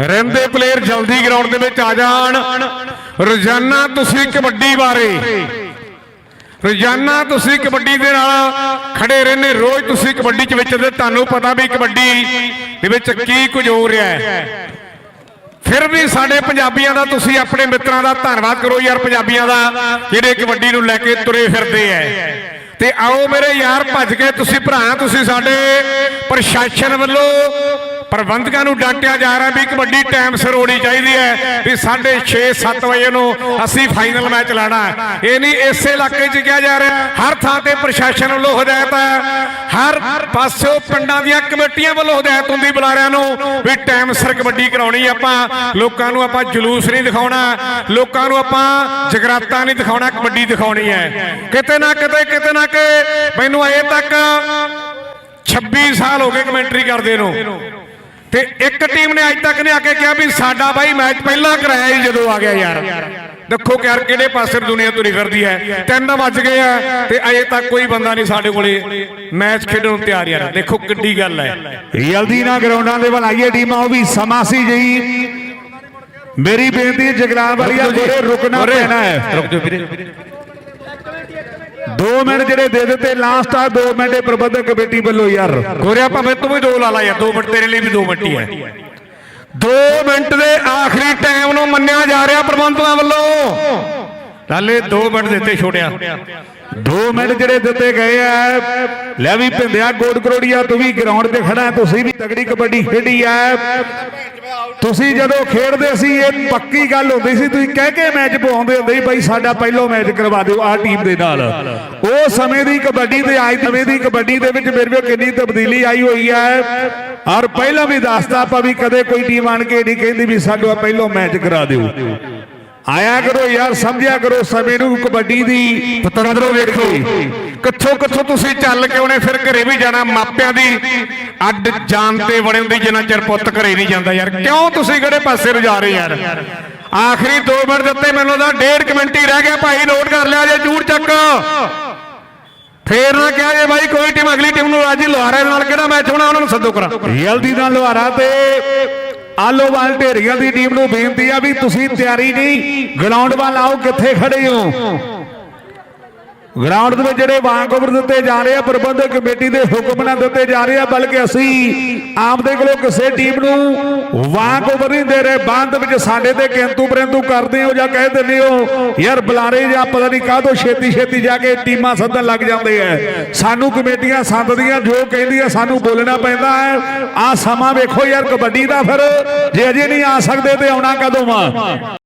ਰਹਿੰਦੇ ਪਲੇਅਰ ਜਲਦੀ ਗਰਾਊਂਡ ਦੇ ਵਿੱਚ ਆ ਜਾਣ। ਰੋਜ਼ਾਨਾ ਤੁਸੀਂ ਕਬੱਡੀ ਬਾਰੇ। ਰੋਜ਼ਾਨਾ ਤੁਸੀਂ ਕਬੱਡੀ ਦੇ ਨਾਲ ਖੜੇ ਰਹਿੰਦੇ, ਰੋਜ਼ ਤੁਸੀਂ ਕਬੱਡੀ 'ਚ ਵਿੱਚ ਤੇ ਤੁਹਾਨੂੰ ਪਤਾ ਵੀ ਕਬੱਡੀ ਦੇ ਵਿੱਚ ਕੀ ਕੁਝ ਹੋ ਰਿਹਾ ਹੈ। ਫਿਰ ਵੀ ਸਾਡੇ ਪੰਜਾਬੀਆਂ ਦਾ ਤੁਸੀਂ ਆਪਣੇ ਮਿੱਤਰਾਂ ਦਾ ਧੰਨਵਾਦ ਕਰੋ ਯਾਰ, ਪੰਜਾਬੀਆਂ ਦਾ, ਜਿਹੜੇ ਕਬੱਡੀ ਨੂੰ ਲੈ ਕੇ ਤੁਰੇ ਫਿਰਦੇ ਐ ਤੇ ਆਓ ਮੇਰੇ ਯਾਰ, ਭੱਜ ਕੇ ਤੁਸੀਂ ਭਰਾ, ਤੁਸੀਂ ਸਾਡੇ ਪ੍ਰਸ਼ਾਸਨ ਵੱਲੋਂ ਪ੍ਰਬੰਧਕਾਂ ਨੂੰ ਡਾਂਟਿਆ ਜਾ ਰਿਹਾ ਵੀ ਕਬੱਡੀ ਟਾਈਮ ਸਿਰ ਹੋਣੀ ਚਾਹੀਦੀ ਹੈ ਵੀ 6:30 7 ਵਜੇ ਨੂੰ ਅਸੀਂ ਫਾਈਨਲ ਮੈਚ ਲਾਣਾ ਹੈ। ਇਹ ਨਹੀਂ, ਇਸੇ ਇਲਾਕੇ 'ਚ ਕਿਹਾ ਜਾ ਰਿਹਾ। ਹਰ ਥਾਂ ਤੇ ਪ੍ਰਸ਼ਾਸਨ ਵੱਲੋਂ ਹਦਾਇਤ ਹੈ। ਹਰ ਪਾਸਿਓਂ ਪਿੰਡਾਂ ਦੀਆਂ ਕਮੇਟੀਆਂ ਵੱਲੋਂ ਹਦਾਇਤ ਹੁੰਦੀ ਬੁਲਾਰਿਆਂ ਨੂੰ ਵੀ ਟਾਈਮ ਸਿਰ ਕਬੱਡੀ ਕਰਾਉਣੀ ਆਪਾਂ। ਲੋਕਾਂ ਨੂੰ ਆਪਾਂ ਜਲੂਸ ਨਹੀਂ ਦਿਖਾਉਣਾ। ਲੋਕਾਂ ਨੂੰ ਆਪਾਂ ਜਗਰਾਤਾ ਨਹੀਂ ਦਿਖਾਉਣਾ, ਕਬੱਡੀ ਦਿਖਾਉਣੀ ਹੈ। ਕਿਤੇ ਨਾ ਕਿਤੇ ਕਿਤੇ ਨਾ ਕਿ ਮੈਨੂੰ ਅਜੇ ਤੱਕ 26 ਸਾਲ ਹੋ ਗਏ ਕਮੈਂਟਰੀ ਕਰਦੇ ਨੂੰ। ਤੇ ਇੱਕ ਟੀਮ ਨੇ ਅੱਜ ਤੱਕ ਨੇ ਆ ਕੇ ਕਿਹਾ ਵੀ ਸਾਡਾ ਬਾਈ ਮੈਚ ਪਹਿਲਾਂ ਕਰਾਇਆ ਸੀ ਜਦੋਂ ਆ ਗਿਆ ਯਾਰ। ਦੇਖੋ ਕਿ ਯਾਰ ਕਿਹੜੇ ਪਾਸੇ ਦੁਨੀਆ ਤੁਰੀ ਫਿਰਦੀ ਹੈ। ਤਿੰਨ ਵੱਜ ਗਏ ਆ ਤੇ ਅਜੇ ਤੱਕ ਕੋਈ ਬੰਦਾ ਨਹੀਂ ਸਾਡੇ ਕੋਲੇ ਮੈਚ ਖੇਡਣ ਨੂੰ ਤਿਆਰ ਯਾਰ। ਦੇਖੋ ਕਿੱਡੀ ਗੱਲ ਹੈ। ਜਲਦੀ ਨਾਲ ਗਰਾਊਂਡਾਂ ਦੇ ਵੱਲ ਆਈਏ ਟੀਮਾਂ ਉਹ ਵੀ ਸਮਾਂ ਸੀ ਜੀ। ਮੇਰੀ ਬੇਨਤੀ ਹੈ ਜਗਲਾਲ ਵਾਲੀਆ ਥੋੜੇ ਰੁਕਣਾ ਪੈਣਾ ਹੈ। ਰੁਕ ਜਾਓ ਵੀਰੇ। 2 ਮਿੰਟ ਜਿਹੜੇ ਦੇ ਦਿੱਤੇ ਲਾਸਟ ਆ 2 ਮਿੰਟ ਪ੍ਰਬੰਧਕ ਕਮੇਟੀ ਵੱਲੋਂ ਯਾਰ। ਗੋਰਿਆ ਭਾਵੇਂ ਤੂੰ ਵੀ ਦੋ ਲਾ ਲਾ ਯਾਰ ਦੋ ਮਿੰਟ ਤੇਰੇ ਲਈ ਵੀ ਦੋ ਮਿੰਟ ਹੀ ਹੈ। 2 ਮਿੰਟ ਦੇ ਆਖਰੀ ਟਾਈਮ ਨੂੰ ਮੰਨਿਆ ਜਾ ਰਿਹਾ ਪ੍ਰਬੰਧਕਾਂ ਵੱਲੋਂ। ਲਾਲੇ 2 ਮਿੰਟ ਦਿੱਤੇ ਛੋੜਿਆ 2 ਮਿੰਟ ਜਿਹੜੇ ਦਿੱਤੇ ਗਏ ਆ ਲੈ ਵੀ ਭਿੰਦਿਆ ਗੋਡ ਕਰੋੜੀਆ ਤੂੰ ਵੀ ਗਰਾਊਂਡ ਤੇ ਖੜਾ ਤੁਸੀਂ ਵੀ ਤਗੜੀ ਕਬੱਡੀ ਖੇਡੀ ਹੈ। ਤੁਸੀਂ ਜਦੋਂ ਖੇਡਦੇ ਸੀ, ਇਹ ਪੱਕੀ ਗੱਲ ਹੁੰਦੀ ਸੀ, ਤੁਸੀਂ ਕਹਿ ਕੇ ਮੈਚ ਪਵਾਉਂਦੇ ਹੁੰਦੇ ਸੀ, ਬਾਈ ਸਾਡਾ ਪਹਿਲੋ ਮੈਚ ਕਰਵਾ ਦਿਓ ਆਹ ਟੀਮ ਦੇ ਨਾਲ। ਉਹ ਸਮੇਂ ਦੀ ਕਬੱਡੀ ਤੇ ਅੱਜ ਸਮੇਂ ਦੀ ਕਬੱਡੀ ਦੇ ਵਿੱਚ ਮੇਰੇ ਕੋਲ ਕਿੰਨੀ ਤਬਦੀਲੀ ਆਈ ਹੋਈ ਹੈ। ਔਰ ਪਹਿਲਾਂ ਵੀ ਦੱਸਦਾ ਆਪਾਂ ਵੀ ਕਦੇ ਕੋਈ ਟੀਮ ਆਣ ਕੇ ਨਹੀਂ ਕਹਿੰਦੀ ਵੀ ਸਾਡਾ ਪਹਿਲੋ ਮੈਚ ਕਰਾ ਦਿਓ। ਆਇਆ ਕਰੋ ਯਾਰ, ਸਮਝਿਆ ਕਰੋ ਸਮੇਂ ਨੂੰ ਕਬੱਡੀ ਦੀ ਪਤੰਦਰੋ ਵੇਖੋ। ਕਿੱਥੋਂ ਕਿੱਥੋਂ ਤੁਸੀਂ ਚੱਲ ਕੇ ਆਉਣੇ, ਫਿਰ ਘਰੇ ਵੀ ਜਾਣਾ, ਮਾਪਿਆਂ ਦੀ ਅੱਡ ਜਾਨ ਤੇ ਵੜੇ ਹੁੰਦੀ ਜਿੰਨਾ ਚਿਰ ਪੁੱਤ ਘਰੇ ਨਹੀਂ ਜਾਂਦਾ ਯਾਰ। ਕਿਉਂ ਤੁਸੀਂ ਕਿਹੜੇ ਪਾਸੇ ਰੁਜਾ ਰਹੇ ਯਾਰ? ਆਖਰੀ 2 ਮਿੰਟ ਦਿੱਤੇ ਮੈਨੂੰ ਤਾਂ ਡੇਢ ਕੁ ਹੀ ਰਹਿ ਗਿਆ ਭਾਈ, ਨੋਟ ਕਰ ਲਿਆ ਜੇ ਜੂੜ ਚੱਕ। ਫੇਰ ਨਾ ਕਿਹਾ ਜੇ ਬਾਈ, ਕੋਈ ਟੀਮ, ਅਗਲੀ ਟੀਮ ਨੂੰ ਅੱਜ ਲੁਹਾਰੇ ਨਾਲ ਕਿਹੜਾ ਮੈਚ ਹੋਣਾ, ਉਹਨਾਂ ਨੂੰ ਸੱਦੋ ਕਰਾ। ਜਲਦੀ ਨਾਲ ਲੁਹਾਰਾ ਤੇ ਆਲੋਵਾਲ ਢੇਰੀਆਂ ਦੀ ਟੀਮ ਨੂੰ ਬੇਨਤੀ ਆ ਵੀ ਤੁਸੀਂ ਤਿਆਰੀ ਨਹੀਂ, ਗਰਾਊਂਡ ਵੱਲ ਆਓ, ਕਿੱਥੇ ਖੜੇ ਹੋ? ਗਰਾਊਂਡ ਦੇ ਵਿੱਚ ਜਿਹੜੇ ਵਾਂਗ ਦਿੱਤੇ ਜਾ ਰਹੇ ਆ, ਪ੍ਰਬੰਧਕ ਕਮੇਟੀ ਦੇ ਹੁਕਮ ਨਾਲ ਦਿੱਤੇ ਜਾ ਰਹੇ ਆ, ਬਲਕਿ ਅਸੀਂ ਆਪਦੇ ਕੋਲੋਂ ਕਿਸੇ ਟੀਮ ਨੂੰ ਵਾਂਗ ਨਹੀਂ ਦੇ ਰਹੇ, ਬੰਦ ਵਿੱਚ ਸਾਡੇ ਤੇ ਕਿੰਤੂ ਪਰੰਤੂ ਕਰਦੇ ਹੋ ਜਾਂ ਕਹਿ ਦਿੰਦੇ ਹੋ, ਯਾਰ ਬੁਲਾਰੇ ਜਾਂ ਪਤਾ ਨਹੀਂ ਕਾਹਦੋਂ ਛੇਤੀ ਛੇਤੀ ਜਾ ਕੇ ਟੀਮਾਂ ਸੱਦਣ ਲੱਗ ਜਾਂਦੇ ਆ। ਸਾਨੂੰ ਕਮੇਟੀਆਂ ਸੱਦਦੀਆਂ, ਜੋ ਕਹਿੰਦੀਆਂ ਸਾਨੂੰ ਬੋਲਣਾ ਪੈਂਦਾ ਹੈ। ਆ ਸਮਾਂ ਵੇਖੋ ਯਾਰ ਕਬੱਡੀ ਦਾ ਫਿਰ, ਜੇ ਅਜੇ ਨਹੀਂ ਆ ਸਕਦੇ ਤੇ ਆਉਣਾ ਕਦੋਂ ਵਾ?